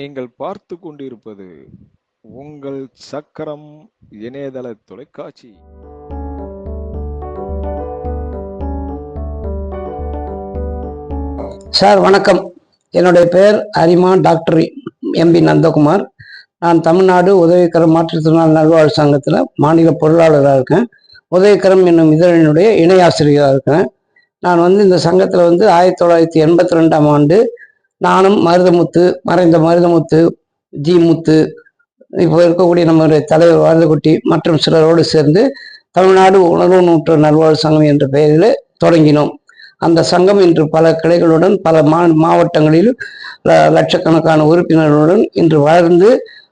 நீங்கள் பார்த்து கொண்டிருப்பது உங்கள் சக்கரம் இணையதள தொலைக்காட்சி. சார் வணக்கம். என்னுடைய பெயர் அரிமா டாக்டர் எம்பி நந்தகுமார். நான் தமிழ்நாடு உதவிக்கரம் மாற்றுத்திறனாளி நல்வாழ்வு சங்கத்தில் மாநில பொருளாளராக இருக்கேன். உதவிக்கரம் என்னும் இதழினுடைய இணை ஆசிரியராக இருக்கேன். நான் வந்து இந்த சங்கத்தில் வந்து ஆயிரத்தி தொள்ளாயிரத்தி எண்பத்தி ரெண்டாம் ஆண்டு நானும் மருதமுத்து மறைந்த மருதமுத்து ஜி முத்து இப்போ இருக்கக்கூடிய நம்முடைய தலைவர் வாழ்ந்துக்குட்டி மற்றும் சிலரோடு சேர்ந்து தமிழ்நாடு உணர்வு நூற்று நல்வாழ்வு சங்கம் என்ற பெயரில் தொடங்கினோம். அந்த சங்கம் இன்று பல கிளைகளுடன் பல மா மாவட்டங்களில் ல- லட்சக்கணக்கான உறுப்பினர்களுடன் இன்று வளர்ந்து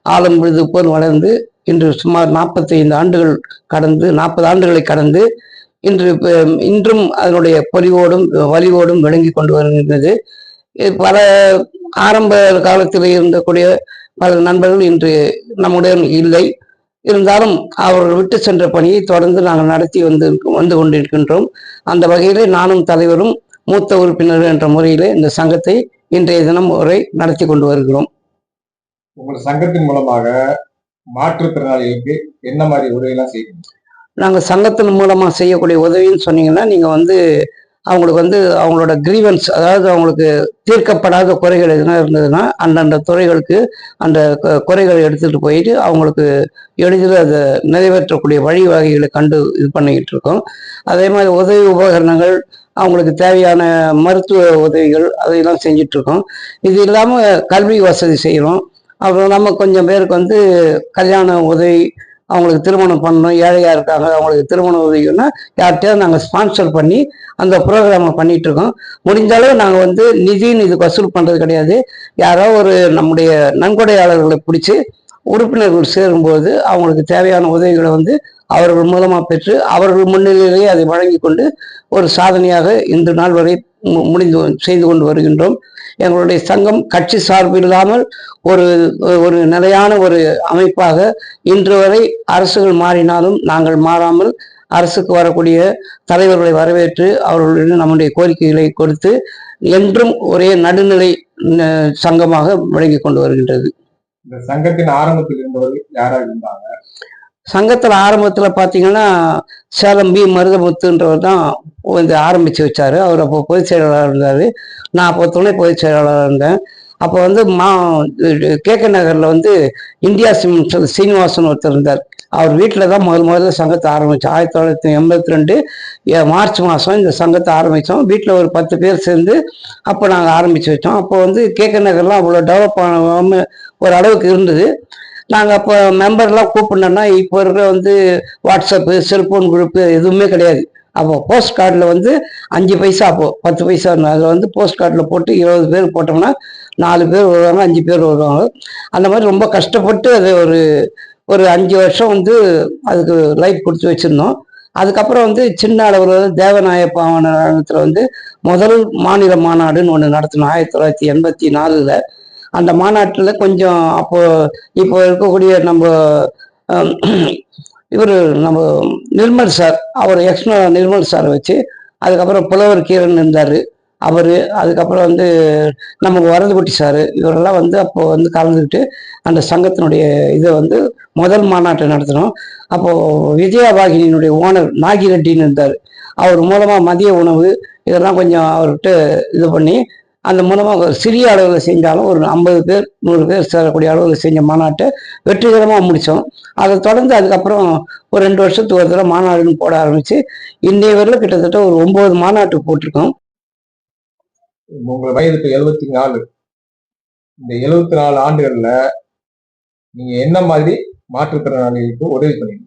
ஆலம் விழுது போல் வளர்ந்து இன்று சுமார் 45 ஆண்டுகள் கடந்து நாற்பது ஆண்டுகளை கடந்து இன்று இன்றும் அதனுடைய பொலிவோடும் வலிவோடும் விளங்கி கொண்டு வருகின்றது. பல ஆரம்ப காலத்தில் இருந்தக்கூடிய பல நண்பர்கள் இன்று நம்முடன் இல்லை. இருந்தாலும் அவர்கள் விட்டு சென்ற பணியை தொடர்ந்து நாங்கள் நடத்தி வந்து வந்து கொண்டிருக்கின்றோம். அந்த வகையிலே நானும் தலைவரும் மூத்த உறுப்பினர் என்ற முறையிலே இந்த சங்கத்தை இன்றைய தினம் வரை நடத்தி கொண்டு வருகிறோம். உங்கள் சங்கத்தின் மூலமாக மாற்றுத்திறனாளிகளுக்கு என்ன மாதிரி உதவியெல்லாம் செய்வீங்க? நாங்கள் சங்கத்தின் மூலமாக செய்யக்கூடிய உதவின்னு சொன்னீங்கன்னா நீங்கள் வந்து அவங்களுக்கு வந்து அவங்களோட கிரீவன்ஸ் அதாவது அவங்களுக்கு தீர்க்கப்படாத குறைகள் எதுனா இருந்ததுன்னா அந்தந்த துறைகளுக்கு அந்த குறைகளை எடுத்துகிட்டு போயிட்டு அவங்களுக்கு எளிதில் அதை நிறைவேற்றக்கூடிய வழிவகைகளை கண்டு இது பண்ணிக்கிட்டு இருக்கோம். அதே மாதிரி உதவி உபகரணங்கள் அவங்களுக்கு தேவையான மருத்துவ உதவிகள் அதையெல்லாம் செஞ்சுட்டு இருக்கோம். இது இல்லாமல் கல்வி வசதி செய்கிறோம் அப்புறம் நம்ம கொஞ்சம் பேருக்கு வந்து கல்யாண உதவி அவங்களுக்கு திருமணம் பண்ணணும் ஏழையாக இருக்காங்க அவங்களுக்கு திருமண உதவின்னா யார்கிட்டயாவது நாங்கள் ஸ்பான்சர் பண்ணி அந்த ப்ரோக்ராமை பண்ணிட்டு இருக்கோம் முடிஞ்ச அளவு நாங்கள் வந்து நிதின்னு இதுக்கு வசூல் பண்ணுறது கிடையாது. யாரோ ஒரு நம்முடைய நன்கொடையாளர்களை பிடிச்சி உறுப்பினர்கள் சேரும்போது அவங்களுக்கு தேவையான உதவிகளை வந்து அவர்கள் மூலமாக பெற்று அவர்கள் முன்னிலையிலேயே அதை வழங்கி கொண்டு ஒரு சாதனையாக இன்று நாள் வரை மு- முடிந்து செய்து கொண்டு வருகின்றோம். எங்களுடைய சங்கம் கட்சி சார்பு இல்லாமல் ஒரு ஒரு நிலையான ஒரு அமைப்பாக இன்று வரை அரசுகள் மாறினாலும் நாங்கள் மாறாமல் அரசுக்கு வரக்கூடிய தலைவர்களை வரவேற்று அவர்களிடம் நம்முடைய கோரிக்கைகளை கொடுத்து என்றும் ஒரே நடுநிலை சங்கமாக விளங்கி கொண்டு வருகின்றது. இந்த சங்கத்தின் ஆரம்பத்தில் இருந்தவர்கள் யாராக இருந்தாங்க? சங்கத்தில் ஆரம்பத்தில் பார்த்தீங்கன்னா சேலம் பி. மருதமுத்துன்றவர் தான் வந்து ஆரம்பித்து வச்சார். அவர் அப்போ பொதுச் செயலாளர் இருந்தார். நான் அப்போ துணை பொதுச் செயலாளராக இருந்தேன். அப்போ வந்து மா கேகே நகரில் வந்து இந்தியா சிமெண்ட் சீனிவாசன் ஒருத்தர் இருந்தார். அவர் வீட்டில் தான் முதல் முதல்ல சங்கத்தை ஆரம்பித்தோம் ஆயிரத்தி தொள்ளாயிரத்தி எண்பத்தி ரெண்டு மார்ச் மாதம் இந்த சங்கத்தை ஆரம்பித்தோம் வீட்டில் ஒரு பத்து பேர் சேர்ந்து அப்போ நாங்கள் ஆரம்பித்து வச்சோம். அப்போ வந்து கேகே நகர்லாம் அவ்வளோ டெவலப் ஆகாமல் ஒரு அளவுக்கு இருந்தது. நாங்கள் அப்போ மெம்பர்லாம் கூப்பிடணும்னா இப்போ இருக்கிற வந்து வாட்ஸ்அப்பு செல்ஃபோன் குரூப்பு எதுவுமே கிடையாது. அப்போ போஸ்ட் கார்டில் வந்து அஞ்சு பைசா அப்போ பத்து பைசா அதில் வந்து போஸ்ட் கார்டில் போட்டு இருபது பேர் போட்டோம்னா நாலு பேர் வருவாங்க அஞ்சு பேர் வருவாங்க. அந்த மாதிரி ரொம்ப கஷ்டப்பட்டு அது ஒரு ஒரு அஞ்சு வருஷம் வந்து அதுக்கு லைட் கொடுத்து வச்சுருந்தோம். அதுக்கப்புறம் வந்து சின்ன அளவில் வந்து தேவநாய பாவனத்தில் வந்து முதல் மாநில மாநாடுன்னு ஒன்று நடத்தினோம் ஆயிரத்தி தொள்ளாயிரத்தி எண்பத்தி நாலில். அந்த மாநாட்டில் கொஞ்சம் அப்போ இப்போ இருக்கக்கூடிய நம்ம இவர் நம்ம நிர்மல் சார் அவர் எக்ஸ்னோ நிர்மல் சாரை வச்சு அதுக்கப்புறம் புலவர் கீரன் இருந்தார். அவர் அதுக்கப்புறம் வந்து நம்ம வரதுக்குட்டி சார் இவரெல்லாம் வந்து அப்போ வந்து கலந்துக்கிட்டு அந்த சங்கத்தினுடைய இதை வந்து முதல் மாநாட்டை நடத்தினோம். அப்போது விஜயவாகினியினுடைய ஓனர் நாகிரெட்டின்னு இருந்தார். அவர் மூலமாக மதிய உணவு இதெல்லாம் கொஞ்சம் அவர்கிட்ட இது பண்ணி அந்த மூலமாக ஒரு சிறிய அளவில் செஞ்சாலும் ஒரு ஐம்பது பேர் நூறு பேர் சேரக்கூடிய அளவில் செஞ்ச மாநாட்டை வெற்றிகரமாக முடித்தோம் அதை தொடர்ந்து அதுக்கப்புறம் ஒரு ரெண்டு வருஷத்துக்கு ஒரு தடவை மாநாடுன்னு போட ஆரம்பித்து இன்னைய வரையிலும் கிட்டத்தட்ட ஒரு ஒம்பது மாநாட்டு போட்டிருக்கோம். உங்கள் வயது எழுபத்தி நாலு. இந்த எழுபத்தி நாலு ஆண்டுகள்ல நீங்க என்ன மாதிரி மாற்றுத்திறனாளிகளுக்கு உதவி பண்ணீங்க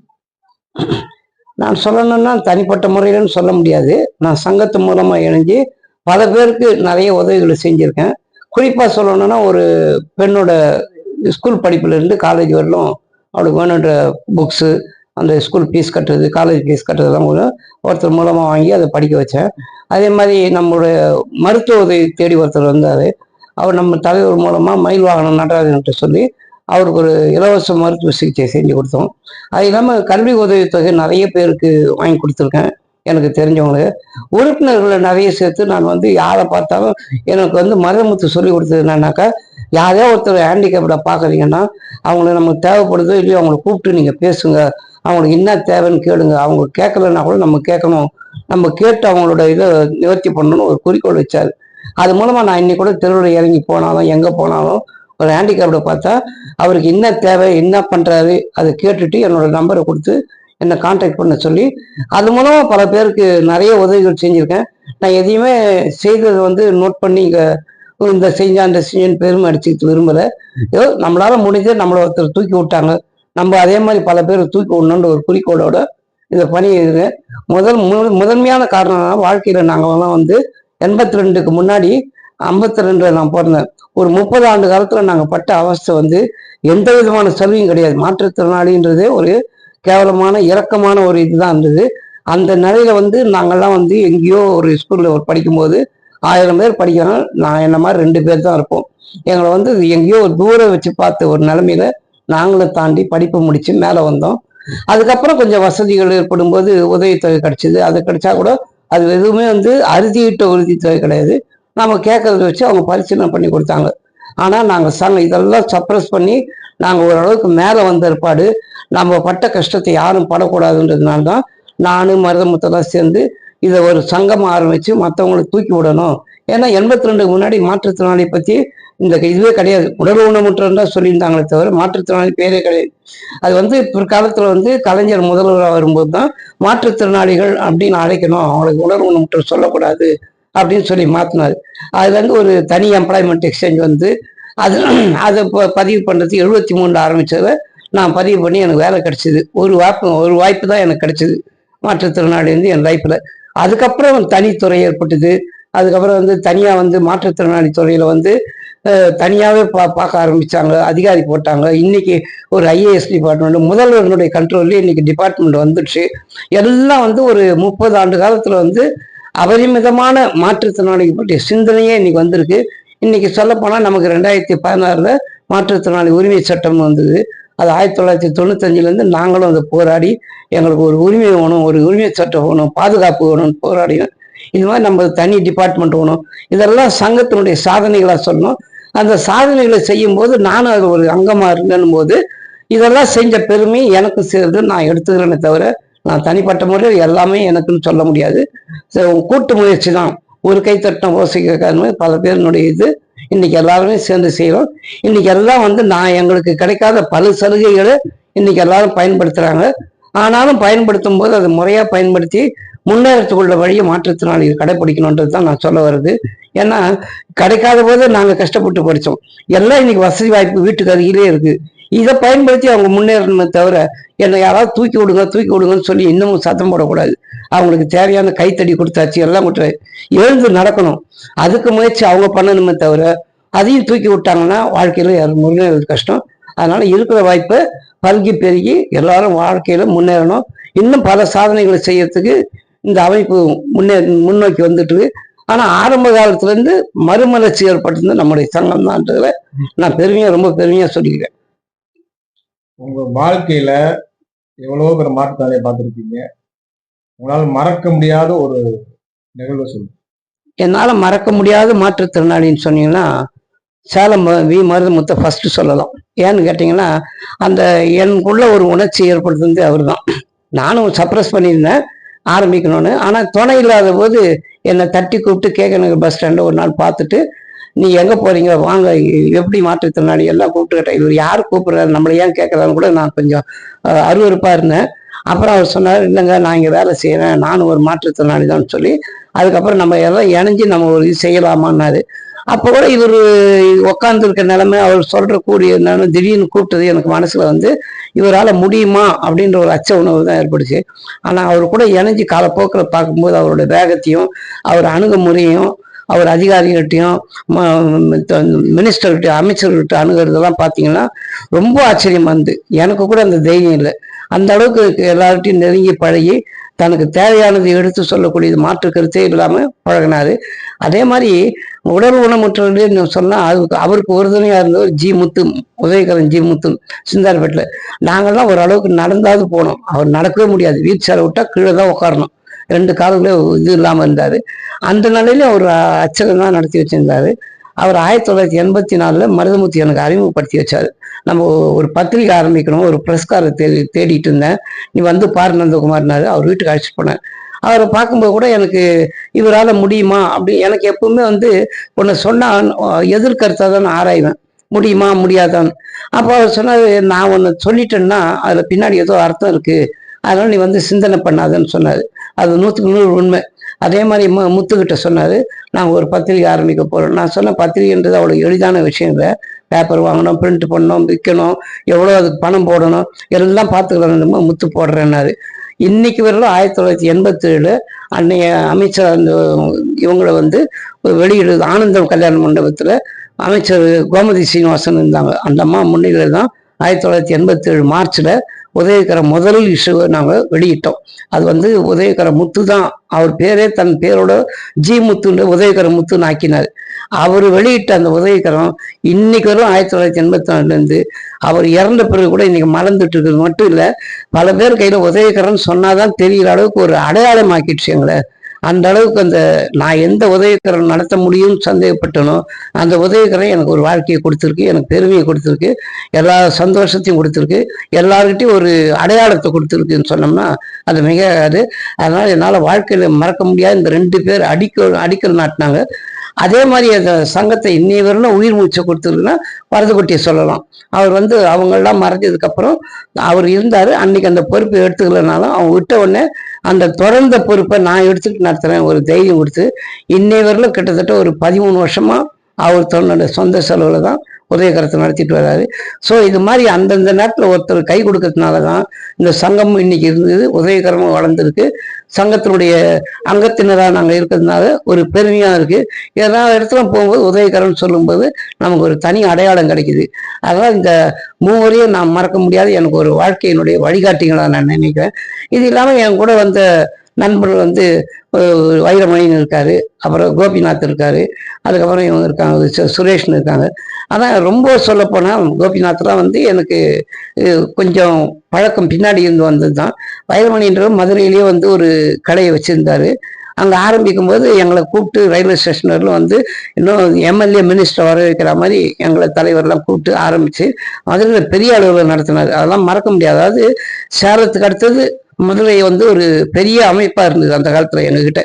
நான் சொல்லணும்னா தனிப்பட்ட முறையிலன்னு சொல்ல முடியாது. நான் சங்கத்து மூலமாக இணைஞ்சு பல பேருக்கு நிறைய உதவிகளை செஞ்சுருக்கேன். குறிப்பாக சொல்லணும்னா ஒரு பெண்ணோட ஸ்கூல் படிப்புலேருந்து காலேஜ் வரலும் அவளுக்கு வேணுன்ற புக்ஸு அந்த ஸ்கூல் ஃபீஸ் கட்டுறது காலேஜ் ஃபீஸ் கட்டுறதெல்லாம் கூட ஒருத்தர் மூலமாக வாங்கி அதை படிக்க வச்சேன். அதே மாதிரி நம்மளுடைய மருத்துவ உதவி தேடி ஒருத்தர் வந்தார். அவர் நம்ம தலைவர் மூலமாக மயில் வாகனம் நடராஜன்ட்டு சொல்லி அவருக்கு ஒரு இலவச மருத்துவ சிகிச்சை செஞ்சு கொடுத்தோம். அது இல்லாமல் கல்வி உதவித்தொகை நிறைய பேருக்கு வாங்கி கொடுத்துருக்கேன். எனக்கு தெரிஞ்சவங்களுக்கு. உறுப்பினர்களை நிறைய சேர்த்து நான் வந்து யாரை பார்த்தாலும் எனக்கு வந்து மருதமுத்து சொல்லி கொடுத்தது என்னன்னாக்கா யாரையோ ஒருத்தர் ஹேண்டிகேப்டை பார்க்குறீங்கன்னா அவங்கள நமக்கு தேவைப்படுதோ இல்லையோ அவங்கள கூப்பிட்டு நீங்கள் பேசுங்க. அவங்களுக்கு என்ன தேவைன்னு கேளுங்க. அவங்க கேட்கலன்னா கூட நம்ம கேட்கணும். நம்ம கேட்டு அவங்களோட இதை நிவர்த்தி பண்ணணும்னு ஒரு குறிக்கோள் வச்சார். அது மூலமாக நான் இன்னைக்கு கூட தெருவில் இறங்கி போனாலும் எங்கே போனாலும் ஒரு ஹேண்டிகேப்டை பார்த்தா அவருக்கு என்ன தேவை என்ன பண்ணுறாரு அதை கேட்டுட்டு என்னோட நம்பரை கொடுத்து என்னை காண்டாக்ட் பண்ண சொல்லி அது மூலமாக பல பேருக்கு நிறைய உதவிகள் செஞ்சுருக்கேன். நான் எதையுமே செய்தது வந்து நோட் பண்ணி இங்கே இந்த செஞ்சான் அந்த செஞ்சேன்னு பெருமை அடிச்சுக்கிட்டு விரும்பலை. ஏதோ நம்மளால் முடிஞ்ச நம்மளை ஒருத்தர் தூக்கி விட்டாங்க. நம்ம அதே மாதிரி பல பேர் தூக்கி விடணுன்ற ஒரு குறிக்கோளோட இந்த பணி இருக்கு. முதல் மு- முதன்மையான காரணம் வாழ்க்கையில் நாங்கள்லாம் வந்து எண்பத்தி ரெண்டுக்கு முன்னாடி ஐம்பத்தி ரெண்டில் நான் பிறந்தேன். ஒரு முப்பது ஆண்டு காலத்தில் நாங்கள் பட்ட அவஸ்தை வந்து எந்த விதமான சலுகையும் கிடையாது. மாற்றுத்திறனாளின்றதே ஒரு கேவலமான இரக்கமான ஒரு இதுதான் இருந்தது. அந்த நிலையில வந்து நாங்கெல்லாம் வந்து எங்கேயோ ஒரு ஸ்கூல்ல ஒரு படிக்கும்போது ஆயிரம் பேர் படிக்கிறோம். நான் என்ன மாதிரி ரெண்டு பேர் தான் இருப்போம். எங்களை வந்து எங்கேயோ ஒரு தூரம் வச்சு பார்த்த ஒரு நிலைமையில நாங்களும் தாண்டி படிப்பு முடிச்சு மேலே வந்தோம். அதுக்கப்புறம் கொஞ்சம் வசதிகள் ஏற்படும் போது உதவித்தொகை கிடைச்சிது. அது கிடைச்சா கூட அது எதுவுமே வந்து அறுதியிட்ட உறுதித்தொகை கிடையாது. நாம கேட்கறத வச்சு அவங்க பரிசீலனை பண்ணி கொடுத்தாங்க. ஆனால் நாங்கள் சங்க இதெல்லாம் சப்ரஸ் பண்ணி நாங்கள் ஓரளவுக்கு மேலே வந்த ஏற்பாடு நம்ம பட்ட கஷ்டத்தை யாரும் படக்கூடாதுன்றதுனால தான் நானும் மருதமுத்தெல்லாம் சேர்ந்து இதை ஒரு சங்கம் ஆரம்பித்து மற்றவங்களுக்கு தூக்கி விடணும். ஏன்னா எண்பத்தி ரெண்டுக்கு முன்னாடி மாற்றுத்திறனாளி பற்றி இந்த இதுவே கிடையாது. உடல் ஊனமுற்றம் தான் சொல்லியிருந்தாங்களே தவிர மாற்றுத்திறனாளி பேரே கிடையாது. அது வந்து பிற்காலத்தில் வந்து கலைஞர் முதல்வராக வரும்போது தான் மாற்றுத்திறனாளிகள் அப்படின்னு அழைக்கணும். அவங்களுக்கு உடல் ஊனமுற்றம் சொல்லக்கூடாது அப்படின்னு சொல்லி மாற்றினார் அதுலேருந்து ஒரு தனி எம்ப்ளாய்மெண்ட் எக்ஸ்சேஞ்ச் வந்து அது அதை பதிவு பண்ணுறதுக்கு எழுபத்தி மூணில் ஆரம்பித்ததை நான் பதிவு பண்ணி எனக்கு வேலை கிடைச்சிது. ஒரு வாய்ப்பு ஒரு வாய்ப்பு தான் எனக்கு கிடைச்சிது. மாற்றுத்திறனாளி வந்து என் லைஃப்பில் அதுக்கப்புறம் தனித்துறை ஏற்பட்டது. அதுக்கப்புறம் வந்து தனியாக வந்து மாற்றுத்திறனாளி துறையில் வந்து தனியாகவே பா பார்க்க ஆரம்பித்தாங்க அதிகாரி போட்டாங்க. இன்னைக்கு ஒரு ஐஏஎஸ் டிபார்ட்மெண்ட் முதல்வர்களுடைய கண்ட்ரோல்லே இன்னைக்கு டிபார்ட்மெண்ட் வந்துடுச்சு. எல்லாம் வந்து ஒரு முப்பது ஆண்டு காலத்தில் வந்து அபரிமிதமான மாற்றுத்திறனாளிகள் பற்றிய சிந்தனையே இன்னைக்கு வந்திருக்கு. இன்னைக்கு சொல்லப்போனால் நமக்கு ரெண்டாயிரத்தி பதினாறில் மாற்றுத்திறனாளி உரிமை சட்டம் வந்தது. அது ஆயிரத்தி தொள்ளாயிரத்தி தொண்ணூத்தஞ்சிலேருந்து நாங்களும் அதை போராடி எங்களுக்கு ஒரு உரிமை வேணும் ஒரு உரிமை சட்டம் வேணும் பாதுகாப்பு வேணும்னு போராடினோம் இது மாதிரி நம்ம தனி டிபார்ட்மெண்ட் வேணும். இதெல்லாம் சங்கத்தினுடைய சாதனைகளாக சொல்லணும். அந்த சாதனைகளை செய்யும் போது நானும் அது ஒரு அங்கமாக இருந்தேன் போது இதெல்லாம் செஞ்ச பெருமை எனக்கு சேர்ந்து நான் எடுத்துக்கிறேனே தவிர நான் தனிப்பட்ட முறையில் எல்லாமே எனக்குன்னு சொல்ல முடியாது. கூட்டு முயற்சி தான். ஒரு கைத்தட்டம் ஓசிக்க பல பேருனுடைய இது. இன்னைக்கு எல்லாருமே சேர்ந்து செய்கிறோம் இன்னைக்கு எல்லாம் வந்து நான் எங்களுக்கு கிடைக்காத பல சலுகைகளை இன்னைக்கு எல்லாரும் பயன்படுத்துறாங்க. ஆனாலும் பயன்படுத்தும் போது அதை முறையாக பயன்படுத்தி முன்னேறத்துக்குள்ள வழியை மாற்றுத்திறனாளிகள் கடைபிடிக்கணுன்றது தான் நான் சொல்ல வருது ஏன்னா கிடைக்காத போது நாங்கள் கஷ்டப்பட்டு படித்தோம் எல்லாம் இன்னைக்கு வசதி வாய்ப்பு வீட்டுக்கு அருகிலே இருக்கு. இதை பயன்படுத்தி அவங்க முன்னேறணுமே தவிர என்னை யாராவது தூக்கி விடுங்க தூக்கி விடுங்கன்னு சொல்லி இன்னமும் சத்தம் போடக்கூடாது. அவங்களுக்கு தேவையான கைத்தடி கொடுத்தாச்சு எல்லாம் கொடுத்து எழுந்து நடக்கணும். அதுக்கு முயற்சி அவங்க பண்ணணுமே தவிர அதையும் தூக்கி விட்டாங்கன்னா வாழ்க்கையில யாரும் முன்னேறது கஷ்டம். அதனால இருக்கிற வாய்ப்பை பல்கி பெருகி எல்லாரும் வாழ்க்கையில முன்னேறணும். இன்னும் பல சாதனைகளை செய்யறதுக்கு இந்த அமைப்பு முன்னே முன்னோக்கி வந்துட்டு இருக்கு ஆனா ஆரம்ப காலத்துல இருந்து மறுமலர்ச்சி ஏற்பட்டிருந்த நம்முடைய சங்கம் தான்றதுல நான் பெருமையா ரொம்ப பெருமையா சொல்லிக்கிறேன். உங்க வாழ்க்கையில எவ்வளவோ பேர் மாற்றுத்தாலையை பார்த்துருக்கீங்க. உங்களால் மறக்க முடியாத ஒரு நிகழ்வை சொல்லுங்க என்னால் மறக்க முடியாத மாற்றுத்திறனாளின்னு சொன்னீங்கன்னா சேலம் வி வி மருதமுத்தை ஃபர்ஸ்ட் சொல்லலாம். ஏன்னு கேட்டிங்கன்னா அந்த எனக்குள்ள ஒரு உணர்ச்சி ஏற்படுத்துனது அவர் தான் நானும் சப்ரஸ் பண்ணியிருந்தேன் ஆரம்பிக்கணும்னு. ஆனால் துணை இல்லாத போது என்னை தட்டி கூப்பிட்டு கேட்கணுங்க பஸ் ஸ்டாண்டில் ஒரு நாள் பார்த்துட்டு நீ எங்கே போறீங்க? வாங்க எப்படி மாற்றுத்திறனாளி? எல்லாம் கூப்பிட்டுக்கிட்டேன். இவர் யார் கூப்பிட்றாரு? நம்மளை ஏன் கேட்குறான்னு கூட நான் கொஞ்சம் அருவறுப்பாக இருந்தேன். அப்புறம் அவர் சொன்னார் இல்லைங்க நான் இங்கே வேலை செய்கிறேன் நானும் ஒரு மாற்றுத்திறனாளி தான் சொல்லி அதுக்கப்புறம் நம்ம எல்லாம் இணைஞ்சு நம்ம ஒரு இது செய்யலாமான்னாரு. அப்போ கூட இவர் உட்காந்துருக்க நிலைமை அவர் சொல்ற கூடிய நிலைமை திடீர்னு கூப்பிட்டது எனக்கு மனசுல வந்து இவரால் முடியுமா? அப்படின்ற ஒரு அச்ச உணவு தான் ஏற்படுச்சு. ஆனால் அவர் கூட இணைஞ்சு காலப்போக்கில் பார்க்கும்போது அவரோட வேகத்தையும் அவர் அணுகுமுறையும் அவர் அதிகாரிகள்ட்டையும் மினிஸ்டர்கிட்ட அமைச்சர்கிட்ட அணுகிறதெல்லாம் பார்த்தீங்கன்னா ரொம்ப ஆச்சரியமா இருந்து எனக்கு கூட அந்த தைரியம் இல்லை. அந்த அளவுக்கு எல்லார்ட்டையும் நெருங்கி பழகி தனக்கு தேவையானது எடுத்து சொல்லக்கூடியது மாற்று கருத்தே இல்லாமல் பழகினாரு. அதே மாதிரி உடல் ஊனமுற்றவர்களே சொன்னால் அதுக்கு அவருக்கு உறுதுணையாக இருந்தவர் ஜி முத்து உதயகரன் ஜி முத்து சிந்தார்பேட்டில் நாங்கள்லாம் ஓரளவுக்கு நடந்தாவது போனோம். அவர் நடக்கவே முடியாது. வீட்டு சேரை விட்டா கீழே தான் உட்காரணும் ரெண்டு காலங்களே இது இல்லாமல் இருந்தார். அந்த நிலையில அவர் அச்சகம் தான் நடத்தி வச்சிருந்தாரு. அவர் ஆயிரத்தி தொள்ளாயிரத்தி எண்பத்தி நாலில் மருதமுத்தி எனக்கு அறிமுகப்படுத்தி வச்சார். நம்ம ஒரு பத்திரிக்கை ஆரம்பிக்கணும் ஒரு பிரஸ்காரை தேடி தேடிட்டு இருந்தேன். நீ வந்து பாரு நந்தகுமார்னாரு அவர் வீட்டுக்கு அழைச்சிட்டு போனேன் அவரை பார்க்கும்போது கூட எனக்கு இவரால் முடியுமா? அப்படி எனக்கு எப்பவுமே வந்து ஒன்று சொன்னால் எதிர்கருத்தாக தான் நான் ஆராய்வேன். முடியுமா? முடியாதான்னு. அப்போ அவர் சொன்னார் நான் ஒன்று சொல்லிட்டேன்னா அதில் பின்னாடி ஏதோ அர்த்தம் இருக்குது அதனால் நீ வந்து சிந்தனை பண்ணாதன்னு சொன்னார். அது நூற்றுக்கு நூறு உண்மை. அதே மாதிரி மு முத்துக்கிட்ட சொன்னார் நான் ஒரு பத்திரிகை ஆரம்பிக்க போகிறோம் நான் சொன்ன பத்திரிகைன்றது அவ்வளோ எளிதான விஷயம் இல்லை பேப்பர் வாங்கணும் பிரிண்ட் பண்ணணும் விற்கணும் எவ்வளோ அதுக்கு பணம் போடணும் எல்லாம் பார்த்துக்கலாம் முத்து போடுறேன்னாரு. இன்னைக்கு வரலும் ஆயிரத்தி தொள்ளாயிரத்தி எண்பத்தி ஏழு அன்னைய அமைச்சர் அந்த இவங்களை வந்து வெளியிடுது ஆனந்தம் கல்யாண மண்டபத்தில் அமைச்சர் கோமதி சீனிவாசன் இருந்தாங்க. அந்த அம்மா முன்னிலையில் தான் ஆயிரத்தி தொள்ளாயிரத்தி எண்பத்தேழு மார்ச்சில் உதயகர முதல் இஷ்யூவை நாங்கள் வெளியிட்டோம். அது வந்து உதயகர முத்து தான். அவர் பேரே தன் பேரோட ஜி முத்துன்ற உதயகர முத்துன்னு ஆக்கினார். அவர் வெளியிட்ட அந்த உதயகரம் இன்னைக்கு வரும் ஆயிரத்தி தொள்ளாயிரத்தி எண்பத்தி நாலுலேருந்து அவர் இறந்த பிறகு கூட இன்னைக்கு மறந்துட்டு இருக்கிறது மட்டும் இல்லை பல பேர் கையில் உதயகரன் சொன்னாதான் தெரிகிற அளவுக்கு ஒரு அடையாளம் ஆக்கிடுச்சு எங்களை. அந்த அளவுக்கு அந்த நான் எந்த உதயக்கரம் நடத்த முடியும்னு சந்தேகப்பட்டனோ அந்த உதயக்கரம் எனக்கு ஒரு வாழ்க்கையை கொடுத்துருக்கு எனக்கு பெருமையை கொடுத்துருக்கு எல்லா சந்தோஷத்தையும் கொடுத்துருக்கு எல்லாருக்கிட்டையும் ஒரு அடையாளத்தை கொடுத்துருக்குன்னு சொன்னோம்னா அது மிகாது. அதனால் என்னால் வாழ்க்கையில் மறக்க முடியாத இந்த ரெண்டு பேர் அடிக்க அடிக்கல் நாட்டினாங்க. அதே மாதிரி அந்த சங்கத்தை இன்னைய வரலும் உயிர் மூச்சை கொடுத்துருக்குன்னா வரதுக்குட்டியை சொல்லலாம். அவர் வந்து அவங்கெல்லாம் மறைஞ்சதுக்கப்புறம் அவர் இருந்தார். அன்னைக்கு அந்த பொறுப்பு எடுத்துக்கலனாலும் அவங்க விட்ட உடனே அந்த தொடர்ந்த பொறுப்பை நான் எடுத்துட்டு நடத்துறேன். ஒரு தைரியம் கொடுத்து இன்னை வரலும் கிட்டத்தட்ட ஒரு பதிமூணு வருஷமாக அவர் தன்னோட சொந்த செலவில் தான் உதயகரத்தை நடத்திட்டு வர்றாரு ஸோ இது மாதிரி அந்தந்த நேரத்தில் ஒருத்தர் கை கொடுக்கறதுனால தான் இந்த சங்கம் இன்னைக்கு இருந்தது உதயகரமும் வளர்ந்துருக்கு. சங்கத்தினுடைய அங்கத்தினராக நாங்கள் இருக்கிறதுனால ஒரு பெருமையாக இருக்குது எல்லா இடத்துல போகும்போது உதயகரம்னு சொல்லும்போது நமக்கு ஒரு தனி அடையாளம் கிடைக்குது. அதனால் இந்த மூவரையும் நான் மறக்க முடியாத. எனக்கு ஒரு வாழ்க்கையினுடைய வழிகாட்டிகளாக நான் நினைக்கிறேன். இது இல்லாமல் என் கூட வந்த நண்பர் வந்து வைரமணின்னு இருக்காரு அப்புறம் கோபிநாத் இருக்காரு அதுக்கப்புறம் இவங்க இருக்காங்க சு- சுரேஷ்னு இருக்காங்க. ஆனால் ரொம்ப சொல்லப்போனால் கோபிநாத்லாம் வந்து எனக்கு கொஞ்சம் பழக்கம் பின்னாடி இருந்து வந்தது தான் வைரமணின்றவர் மதுரையிலேயே வந்து ஒரு கடையை வச்சிருந்தாரு. அங்கே ஆரம்பிக்கும் போது எங்களை கூப்பிட்டு ரயில்வே ஸ்டேஷனில் வந்து இன்னும் எம்எல்ஏ மினிஸ்டர் வர வைக்கிற மாதிரி எங்களை தலைவர்லாம் கூப்பிட்டு ஆரம்பித்து மதுரையில் பெரிய அளவில் நடத்தினார். அதெல்லாம் மறக்க முடியாது. அதாவது சேலத்துக்கு அடுத்தது மதுரை வந்து ஒரு பெரிய அமைப்பாக இருந்தது அந்த காலத்தில் எங்ககிட்ட.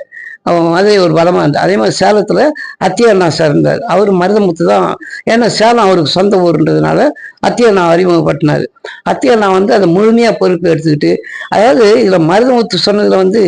அவன் மதுரை ஒரு பலமாக இருந்தது. அதே மாதிரி சேலத்தில் அத்தியண்ணா சார் இருந்தார். அவர் மருதமுத்து தான். ஏன்னா சேலம் அவருக்கு சொந்த ஊருன்றதுனால அத்தியண்ணா அறிமுகப்பட்டினார் அத்தியண்ணா வந்து அதை முழுமையாக பொறுப்பு எடுத்துக்கிட்டு அதாவது இதில் மருதமுத்து சொன்னதில் வந்து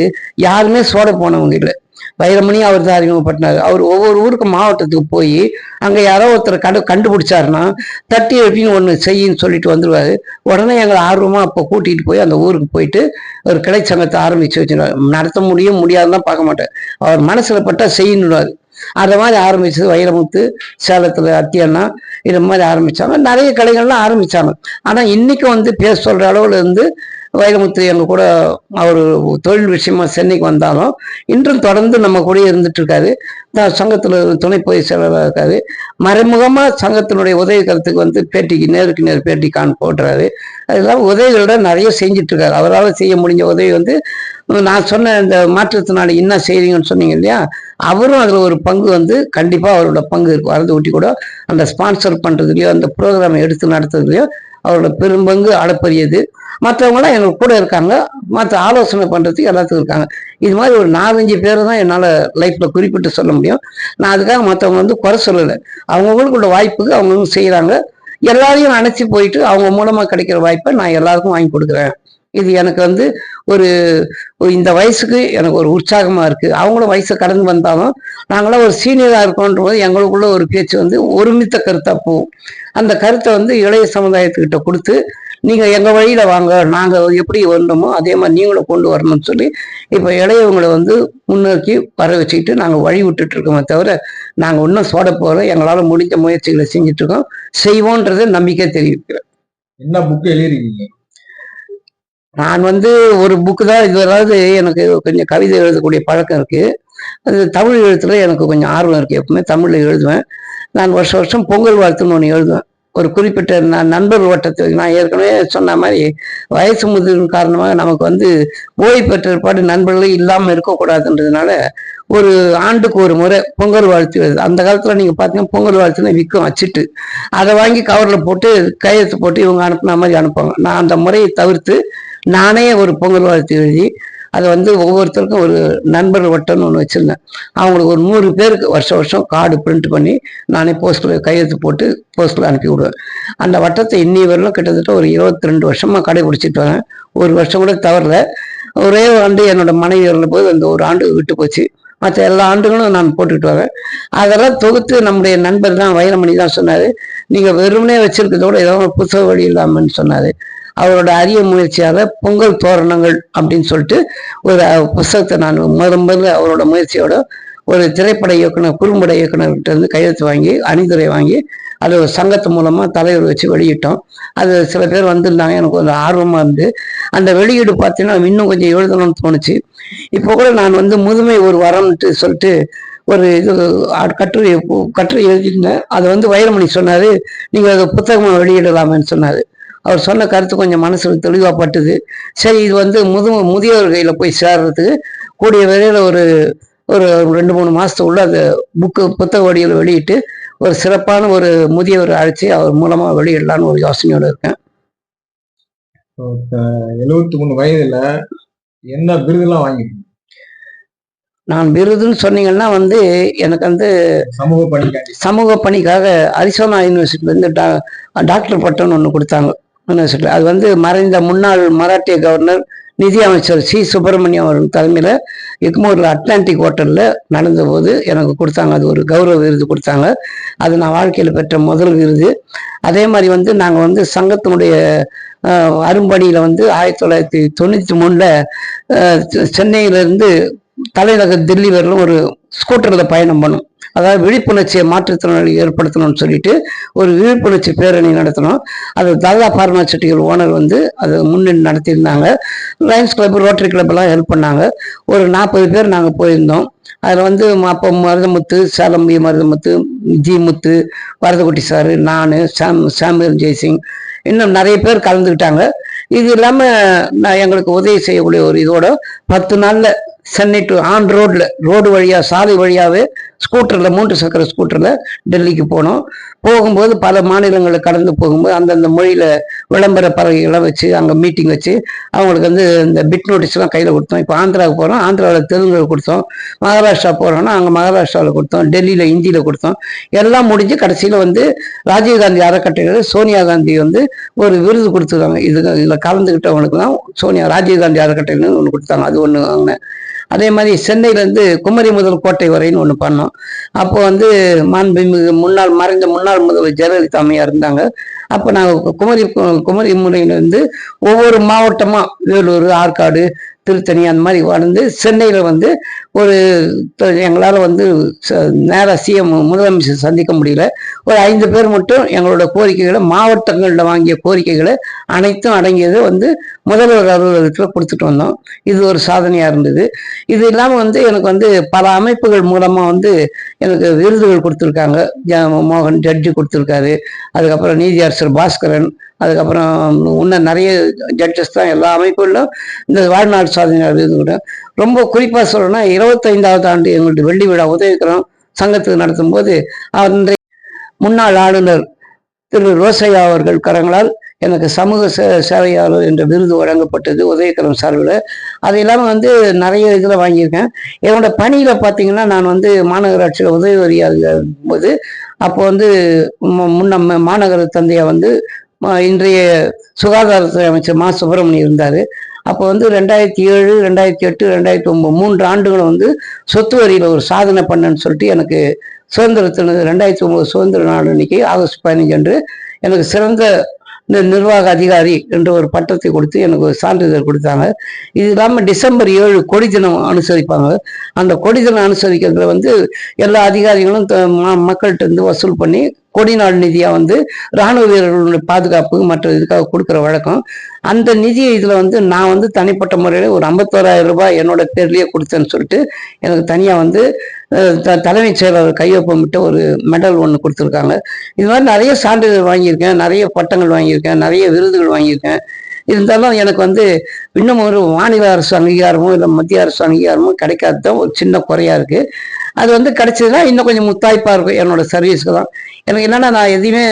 யாருமே சோட போனவங்க இல்லை. வைரமணி அவர் தான் அறிமுகப்பட்டினார் அவர் ஒவ்வொரு ஊருக்கு மாவட்டத்துக்கு போய் அங்கே யாரோ ஒருத்தர் கண்டு கண்டுபிடிச்சாருன்னா தட்டி எழுப்பின்னு ஒன்று செய்யின்னு சொல்லிட்டு வந்துடுவார் உடனே எங்களை ஆர்வமாக அப்போ கூட்டிகிட்டு போய் அந்த ஊருக்கு போயிட்டு ஒரு கிளை சங்கத்தை ஆரம்பித்து வச்சுருவார். நடத்த முடியும் முடியாதுலாம் பார்க்க மாட்டார். அவர் மனசில் பட்டா செய்யணுவார் அந்த மாதிரி ஆரம்பிச்சது வைரமுத்து சேலத்தில் அத்தியண்ணா இது மாதிரி ஆரம்பித்தாங்க நிறைய கடைகள்லாம் ஆரம்பித்தாங்க ஆனால் இன்றைக்கும் வந்து பேச சொல்கிற அளவில் இருந்து வைரமுத்து எங்கள் கூட அவர் தொழில் விஷயமா சென்னைக்கு வந்தாலும் இன்றும் தொடர்ந்து நம்ம கூட இருந்துட்டு இருக்காரு. தான் சங்கத்தில் துணை பொதுச் செயலராக இருக்காரு. மறைமுகமாக சங்கத்தினுடைய உதவி கருத்துக்கு வந்து பேட்டிக்கு நேருக்கு நேர் பேட்டி கான் போடுறாரு. அதெல்லாம் உதவிகளோட நிறைய செஞ்சுட்டு இருக்காரு. அவரால் செய்ய முடிஞ்ச உதவி வந்து நான் சொன்ன இந்த மாற்றத்தினால என்ன செய்றீங்கன்னு சொன்னீங்க இல்லையா? அவரும் அதில் ஒரு பங்கு வந்து கண்டிப்பாக அவரோட பங்கு இருக்கும் வரது ஊட்டி கூட அந்த ஸ்பான்சர் பண்ணுறதுலையோ அந்த ப்ரோக்ராம் எடுத்து நடத்துறதுலையோ அவரோட பெரும்பங்கு அளப்பரியது. மற்றவங்களாம் எங்களுக்கு கூட இருக்காங்க. மற்ற ஆலோசனை பண்ணுறதுக்கு எல்லாத்துக்கும் இருக்காங்க. இது மாதிரி ஒரு நாலஞ்சு பேர் தான் என்னால் லைஃப்பில் குறிப்பிட்டு சொல்ல முடியும். நான் அதுக்காக மற்றவங்க வந்து குறை சொல்லலை. அவங்கவுங்களுக்குள்ள வாய்ப்புக்கு அவங்கவுங்க செய்கிறாங்க எல்லாரையும் அணைச்சி போயிட்டு அவங்க மூலமாக கிடைக்கிற வாய்ப்பை நான் எல்லாருக்கும் வாங்கி கொடுக்குறேன். இது எனக்கு வந்து ஒரு ஒரு இந்த வயசுக்கு எனக்கு ஒரு உற்சாகமாக இருக்குது அவங்களும் வயசை கடந்து வந்தாலும் நாங்களாம் ஒரு சீனியராக இருக்கோன்ற போது எங்களுக்குள்ள ஒரு பேச்சு வந்து ஒருமித்த கருத்தாக போகும். அந்த கருத்தை வந்து இளைய சமுதாயத்துக்கிட்ட கொடுத்து நீங்கள் எங்கள் வழியில் வாங்க நாங்கள் எப்படி வரணுமோ அதே மாதிரி நீங்களும் கொண்டு வரணும்னு சொல்லி இப்போ இளையவங்களை வந்து முன்னோக்கி வர வச்சுக்கிட்டு நாங்கள் வழி விட்டுட்டு இருக்கோமே தவிர நாங்கள் இன்னும் சோட போகிற எங்களால் முடிஞ்ச முயற்சிகளை செஞ்சுட்டு இருக்கோம். செய்வோன்றதை நம்பிக்கை தெரிவிக்கிறேன். என்ன புக் எழுதிருக்கீங்க? நான் வந்து ஒரு புக்கு தான். இது எனக்கு கொஞ்சம் கவிதை எழுதக்கூடிய பழக்கம் இருக்கு. அது தமிழ் எழுத்துல எனக்கு கொஞ்சம் ஆர்வம் இருக்கு. எப்பவுமே தமிழ்ல எழுதுவேன். நான் வருஷம் வருஷம் பொங்கல் வாழ்த்துன்னு ஒன்று எழுதுவேன். ஒரு குறிப்பிட்ட நண்பர் வட்டத்துக்கு நான் ஏற்கனவே சொன்ன மாதிரி வயசு முதிர்வு காரணமாக நமக்கு வந்து ஓய்வு பெற்ற ஏற்பாடு நண்பர்களே இல்லாமல் இருக்கக்கூடாதுன்றதுனால ஒரு ஆண்டுக்கு ஒரு முறை பொங்கல் வாழ்த்து வருது அந்த காலத்தில் நீங்கள் பார்த்தீங்கன்னா பொங்கல் வாழ்த்துனா விற்கும் வச்சுட்டு. அதை வாங்கி கவரில் போட்டு கையெழுத்து போட்டு இவங்க அனுப்புன மாதிரி அனுப்புவாங்க. நான் அந்த முறையை தவிர்த்து நானே ஒரு பொங்கல் வாழ்த்து எழுதி அதை வந்து ஒவ்வொருத்தருக்கும் ஒரு நண்பர் வட்டம்னு ஒன்று வச்சுருந்தேன். அவங்களுக்கு ஒரு நூறு பேருக்கு வருஷம் வருஷம் கார்டு பிரிண்ட் பண்ணி நானே போஸ்ட்டில் கையெழுத்து போட்டு போஸ்ட்டில் அனுப்பி விடுவேன். அந்த வட்டத்தை இன்னி வரலும் கிட்டத்தட்ட ஒரு இருபத்தி ரெண்டு வருஷமாக கடைபிடிச்சிட்டு வரேன். ஒரு வருஷம் கூட தவறல. ஒரே ஒரு ஆண்டு என்னோட மனைவி போது அந்த ஒரு ஆண்டு விட்டு போச்சு. மற்ற எல்லா ஆண்டுகளும் நான் போட்டுக்கிட்டு வரேன். அதெல்லாம் தொகுத்து நம்முடைய நண்பர் தான் வைரமணி தான் சொன்னார். நீங்கள் வெறுமனே வச்சிருக்கிறதோட ஏதோ புத்தக வழி இல்லாமன்னு சொன்னார். அவரோட அரிய முயற்சியால் பொங்கல் தோரணங்கள் அப்படின்னு சொல்லிட்டு ஒரு புத்தகத்தை புஸ்தகத்தை நான் முதல் முதல்ல அவரோட முயற்சியோட ஒரு திரைப்பட இயக்குனர் குறும்பட இயக்குனர்கிட்ட இருந்து கையெழுத்து வாங்கி அணிந்துரை வாங்கி அது ஒரு சங்கத்து மூலமாக தலைவர் வச்சு வெளியிட்டோம். அது சில பேர் வந்திருந்தாங்க எனக்கு கொஞ்சம் ஆர்வமாக இருந்து. அந்த வெளியீடு பார்த்தீங்கன்னா இன்னும் கொஞ்சம் எழுதணும்னு தோணுச்சு. இப்போ கூட நான் வந்து முதுமை ஒரு வரம்ட்டு சொல்லிட்டு ஒரு இது கட்டுரை கட்டுரை எழுதியிருந்தேன். அதை வந்து வைரமணி சொன்னார் நீங்கள் அதை புத்தகமாக வெளியிடலாமேன்னு சொன்னார். அவர் சொன்ன கருத்து கொஞ்சம் மனசுக்கு தெளிவாக பட்டுது. சரி இது வந்து முது முதியோர் கையில் போய் சேர்றதுக்கு கூடிய விரைவில் ஒரு ஒரு ரெண்டு மூணு மாதத்துக்குள்ள அந்த புக்கு புத்தக வடிவில் வெளியிட்டு ஒரு சிறப்பான ஒரு முதியவர் அழைச்சி அவர் மூலமாக வெளியிடலான்னு ஒரு யோசனையோடு இருக்கேன். எழுபத்தி மூணு வயதுல என்ன விருதெல்லாம் வாங்கிருக்கீங்க நான் விருதுன்னு சொன்னீங்கன்னா வந்து எனக்கு வந்து சமூக பணிக்காண்டி. சமூக பணிக்காக அரிசோனா யூனிவர்சிட்டிலேருந்து டா டாக்டர் பட்டம் ஒன்று கொடுத்தாங்க. யூனிவர்சிட்டி அது வந்து மறைந்த முன்னாள் மராட்டிய கவர்னர் நிதி அமைச்சர் சி. சுப்பிரமணியம் அவர்கள் தலைமையில் எக்மோரில் அட்லாண்டிக் ஹோட்டலில் நடந்தபோது எனக்கு கொடுத்தாங்க. அது ஒரு கௌரவ விருது கொடுத்தாங்க. அது நான் வாழ்க்கையில் பெற்ற முதல் விருது. அதே மாதிரி வந்து நாங்கள் வந்து சங்கத்தினுடைய அரும்படியில் அரும்பணியில் வந்து ஆயிரத்தி தொள்ளாயிரத்தி தொண்ணூற்றி மூணில் சென்னையிலேருந்து தலைநகர் தில்லி வரலும் ஒரு ஸ்கூட்டரில் பயணம் பண்ணும். அதாவது விழிப்புணர்ச்சியை மாற்றுத்திறனாளி ஏற்படுத்தணும்னு சொல்லிட்டு ஒரு விழிப்புணர்ச்சி பேரணி நடத்தினோம் அது தாதா செட்டிகள் ஓனர் வந்து அதை முன்னின்று நடத்தியிருந்தாங்க. லயன்ஸ் கிளப் ரோட்டரி கிளப்லாம் எல்லாம் ஹெல்ப் பண்ணாங்க. ஒரு நாற்பது பேர் நாங்கள் போயிருந்தோம். அதில் வந்து அப்போ மருதமுத்து சேலம்பி மருதமுத்து ஜி முத்து வரதகுட்டி சார் நான் சாம் சாமுவேல் ஜெய்சிங் இன்னும் நிறைய பேர் கலந்துக்கிட்டாங்க. இது இல்லாமல் நான் எங்களுக்கு உதவி செய்யக்கூடிய ஒரு இதோட பத்து நாளில் சென்னை டு ஆன் ரோட்ல ரோடு வழியாக சாலை வழியாகவே ஸ்கூட்டரில் மூன்று சக்கர ஸ்கூட்டரில் டெல்லிக்கு போனோம். போகும்போது பல மாநிலங்களை கடந்து போகும்போது அந்தந்த மொழியில் விளம்பர பலகைகளை வச்சு அங்கே மீட்டிங் வச்சு அவங்களுக்கு வந்து இந்த பிட் நோட்டீஸ்லாம் கையில் கொடுத்தோம். இப்போ ஆந்திராவுக்கு போகிறோம் ஆந்திராவில் தெலுங்குல கொடுத்தோம். மகாராஷ்டிரா போறோம்னா அங்கே மகாராஷ்டிராவில் கொடுத்தோம். டெல்லியில் ஹிந்தியில் கொடுத்தோம். எல்லாம் முடிஞ்சு கடைசியில வந்து ராஜீவ்காந்தி அறக்கட்டளை சோனியா காந்தி வந்து ஒரு விருது கொடுத்துருக்காங்க. இது இதில் கலந்துக்கிட்டவங்களுக்கு தான் சோனியா ராஜீவ்காந்தி அறக்கட்டளைன்னு ஒன்று கொடுத்தாங்க. அது ஒன்று வாங்கினேன். அதே மாதிரி சென்னையிலேருந்து குமரி முதல் கோட்டை வரைன்னு ஒன்று பண்ணோம். அப்போ வந்து மாண்புமிகு முன்னாள் மறைந்த முன்னாள் முதல்வர் ஜெயலலிதா அம்மையாக இருந்தாங்க. அப்போ நாங்கள் குமரி குமரி முறையிலேருந்து ஒவ்வொரு மாவட்டமாக வேலூர் ஆற்காடு திருத்தணி அந்த மாதிரி வந்து சென்னையில் வந்து ஒரு எங்களால் வந்து நேராக சிஎம் முதலமைச்சர் சந்திக்க முடியல. ஒரு ஐந்து பேர் மட்டும் எங்களோட கோரிக்கைகளை மாவட்டங்களில் வாங்கிய கோரிக்கைகளை அனைத்தும் அடங்கியதை வந்து முதல்வர் அலுவலகத்தில் கொடுத்துட்டு வந்தோம். இது ஒரு சாதனையாக இருந்தது. இது இல்லாமல் வந்து எனக்கு வந்து பல அமைப்புகள் மூலமாக வந்து எனக்கு விருதுகள் கொடுத்துருக்காங்க. மோகன் ஜட்ஜி கொடுத்துருக்காரு. அதுக்கப்புறம் நீதியரசர் பாஸ்கரன் அதுக்கப்புறம் இன்னும் நிறைய ஜட்ஜஸ் தான் எல்லா அமைப்புகளிலும் இந்த வாழ்நாள் சாதனையாளர் விருது கூட. ரொம்ப குறிப்பாக சொல்லணும்னா இருபத்தைந்தாவது ஆண்டு எங்களுடைய வெள்ளி விழா உதவிக்கிறோம் சங்கத்துக்கு நடத்தும் போது அன்றைய முன்னாள் ஆளுநர் திரு ரோசையா அவர்கள் கரங்களால் எனக்கு சமூக சே சேவையாளர் என்ற விருது வழங்கப்பட்டது உதயகரம் சார்பில். அது இல்லாமல் வந்து நிறைய இதில் வாங்கியிருக்கேன். என்னோட பணியில் பார்த்தீங்கன்னா நான் வந்து மாநகராட்சியில் உதவி வரியாக போது அப்போ வந்து மு- முன்ன மாநகர தந்தையை வந்து இன்றைய சுகாதாரத்துறை அமைச்சர் மா சுப்பிரமணியம் இருந்தார். அப்போ வந்து ரெண்டாயிரத்தி ஏழு ரெண்டாயிரத்தி எட்டு ரெண்டாயிரத்தி ஒம்பது மூன்று ஆண்டுகளும் வந்து சொத்து வரியில் ஒரு சாதனை பண்ணேன்னு சொல்லிட்டு எனக்கு சுதந்திரத்தின ரெண்டாயிரத்தி ஒம்பது சுதந்திர நாள் அன்னைக்கு ஆகஸ்ட் பதினஞ்சு அன்று எனக்கு சிறந்த இந்த நிர்வாக அதிகாரி என்ற ஒரு பட்டத்தை கொடுத்து எனக்கு ஒரு சான்றிதழ் கொடுத்தாங்க. இது இல்லாமல் டிசம்பர் ஏழு கொடி தினம் அனுசரிப்பாங்க. அந்த கொடி தினம் அனுசரிக்கிறதுல வந்து எல்லா அதிகாரிகளும் த- ம- மக்கள்கிட்ட இருந்து வசூல் பண்ணி கொடிநாள் நிதியாக வந்து இராணுவ வீரர்களுடைய பாதுகாப்பு மற்ற இதுக்காக கொடுக்குற வழக்கம். அந்த நிதியை இதில் வந்து நான் வந்து தனிப்பட்ட முறையில் ஒரு ஐம்பத்தோராயிரம் ரூபாய் என்னோட பேர்லேயே கொடுத்தேன்னு சொல்லிட்டு எனக்கு தனியாக வந்து த- தலைமைச் செயலாளர் கையொப்பமிட்ட ஒரு மெடல் ஒன்று கொடுத்துருக்காங்க. இது மாதிரி நிறைய சான்றிதழ் வாங்கியிருக்கேன் நிறைய பட்டங்கள் வாங்கியிருக்கேன் நிறைய விருதுகள் வாங்கியிருக்கேன். இருந்தாலும் எனக்கு வந்து இன்னும் ஒரு மாநில அரசு அங்கீகாரமோ இல்லை மத்திய அரசு அங்கீகாரமோ கிடைக்காது தான் ஒரு சின்ன குறையா இருக்கு. அது வந்து கிடைச்சதுன்னா இன்னும் கொஞ்சம் முத்தாய்ப்பா இருக்கும் என்னோட சர்வீஸ்க்கு தான். எனக்கு என்னன்னா நான் எதையுமே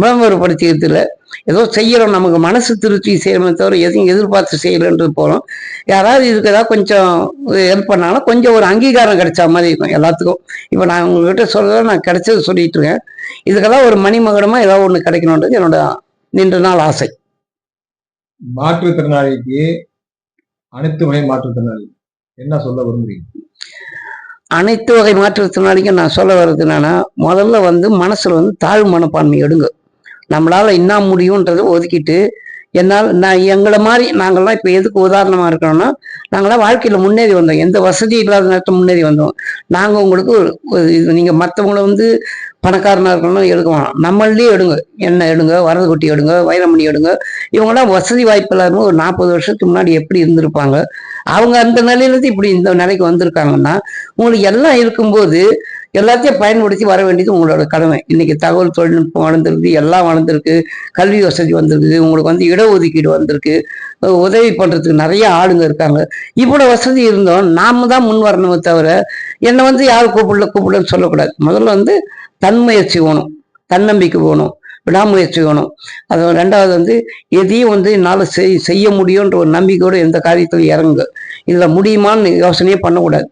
விளம்பரப்படுத்திக்கிறது இல்லை ஏதோ செய்யறோம் நமக்கு மனசு திருப்தி செய்யணுமே தவிர எதையும் எதிர்பார்த்து செய்யலன்றது போகிறோம் யாராவது இதுக்கு ஏதாவது கொஞ்சம் ஹெல்ப் பண்ணாங்கன்னா கொஞ்சம் ஒரு அங்கீகாரம் கிடைச்ச மாதிரி இருக்கும் எல்லாத்துக்கும். இப்போ நான் உங்ககிட்ட சொல்றத நான் கிடைச்சது சொல்லிட்டு இருக்கேன். இதுக்கெல்லாம் ஒரு மணிமகுடமா ஏதாவது ஒன்று கிடைக்கணுன்றது என்னோட நின்ற நாள் ஆசை. மாற்றுத்திறனாளிக்கு அனைத்து வகை மாற்றுத்திறனாளி. என்ன சொல்ல விரும்புறீங்க அனைத்து வகை மாற்றுத்திறனாளிக்கும் நான் சொல்ல வர்றது என்னன்னா முதல்ல வந்து மனசுல வந்து தாழ்வு மனப்பான்மை எடுங்க. நம்மளால என்ன முடியுன்றதை ஒதுக்கிட்டு என்னால் நான் எங்களை மாதிரி நாங்கள்லாம் இப்போ எதுக்கு உதாரணமாக இருக்கணும்னா நாங்களாம் வாழ்க்கையில் முன்னேறி வந்தோம். எந்த வசதி இல்லாத நேரத்தில் முன்னேறி வந்தோம். நாங்கள் உங்களுக்கு இது நீங்கள் மற்றவங்கள வந்து பணக்காரனாக இருக்கணும் எடுக்க வேணாம். நம்மளே எடுங்க. எண்ணெய் எடுங்க வரது குட்டி எடுங்க வைரமணி எடுங்க. இவங்கெல்லாம் வசதி வாய்ப்பு இல்லாம ஒரு நாற்பது வருஷத்துக்கு முன்னாடி எப்படி இருந்திருப்பாங்க? அவங்க அந்த நிலையிலேருந்து இப்படி இந்த நிலைக்கு வந்திருக்காங்கன்னா உங்களுக்கு எல்லாம் இருக்கும்போது எல்லாத்தையும் பயன்படுத்தி வர வேண்டியது உங்களோட கடமை. இன்னைக்கு தகவல் தொழில்நுட்பம் வளர்ந்துருக்கு எல்லாம் வளர்ந்துருக்கு கல்வி வசதி வந்திருக்கு உங்களுக்கு வந்து இடஒதுக்கீடு வந்திருக்கு உதவி பண்ணுறதுக்கு நிறைய ஆளுங்க இருக்காங்க. இவ்வளோ வசதி இருந்தோம் நாம தான் முன் வரணுமே தவிர என்னை வந்து யார் கூப்பிடல கூப்பிடலன்னு சொல்லக்கூடாது. முதல்ல வந்து தன்முயற்சி வேணும் தன்னம்பிக்கை வேணும் விடாமுயற்சி வேணும். அது ரெண்டாவது வந்து எதையும் வந்து என்னால் செய் செய்ய முடியுன்ற ஒரு நம்பிக்கையோட எந்த காரியத்திலும் இறங்குங்க. இதில் முடியுமான்னு யோசனையே பண்ணக்கூடாது.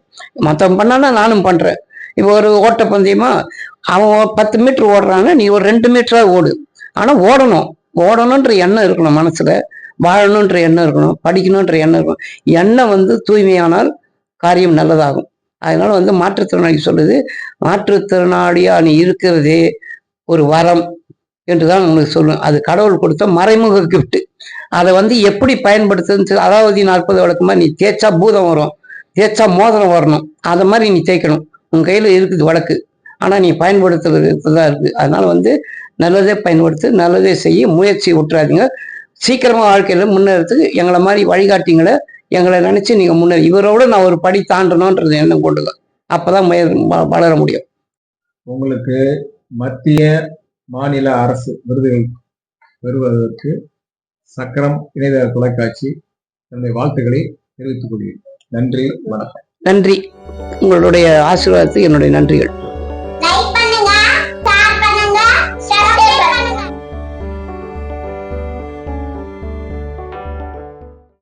மற்றவன் பண்ணானா நானும் பண்ணுறேன் இப்போ ஒரு ஓட்டப்பந்தயமா அவன் பத்து மீட்டர் ஓடுறாங்க நீ ஒரு ரெண்டு மீட்டரா ஓடு. ஆனால் ஓடணும். ஓடணுன்ற எண்ணம் இருக்கணும் மனசுல. வாழணுன்ற எண்ணம் இருக்கணும். படிக்கணுன்ற எண்ணம் இருக்கணும். எண்ணம் வந்து தூய்மையானால் காரியம் நல்லதாகும். அதனால வந்து மாற்றுத்திறனாளி சொல்லுது மாற்றுத்திறனாளியா நீ இருக்கிறதே ஒரு வரம் என்று தான் உங்களுக்கு சொல்லுவேன். அது கடவுள் கொடுத்த மறைமுக கிஃப்ட்டு அதை வந்து எப்படி பயன்படுத்துன்னு சொல்லி- அதாவது நாற்பது வழக்கமாக நீ தேய்ச்சா பூதம் வரும் தேய்ச்சா மோதிரம் வரணும். அதை மாதிரி நீ தேய்க்கணும். உன் கையில் இருக்குது வழக்கு. ஆனால் நீ பயன்படுத்துறது தான் இருக்குது அதனால் வந்து நல்லதே பயன்படுத்து நல்லதே செய்ய முயற்சி விட்டுறாதீங்க சீக்கிரமாக வாழ்க்கையில் முன்னேறதுக்கு எங்களை மாதிரி வழிகாட்டிங்களை எங்களை நினச்சி நீங்கள் முன்னேறி இவரோட நான் ஒரு படி தாண்டணுன்றது எண்ணம் கொண்டுங்க அப்போ தான் வ- வளர முடியும். உங்களுக்கு மத்திய மாநில அரசு விருதுகள் பெறுவதற்கு சக்கரம் இணையதள தொலைக்காட்சி தன்னுடைய வாழ்த்துக்களை தெரிவித்துக் கொள்கிறேன். நன்றி வணக்கம். நன்றி. உங்களுடைய ஆசீர்வாதத்துக்கு என்னுடைய நன்றிகள்.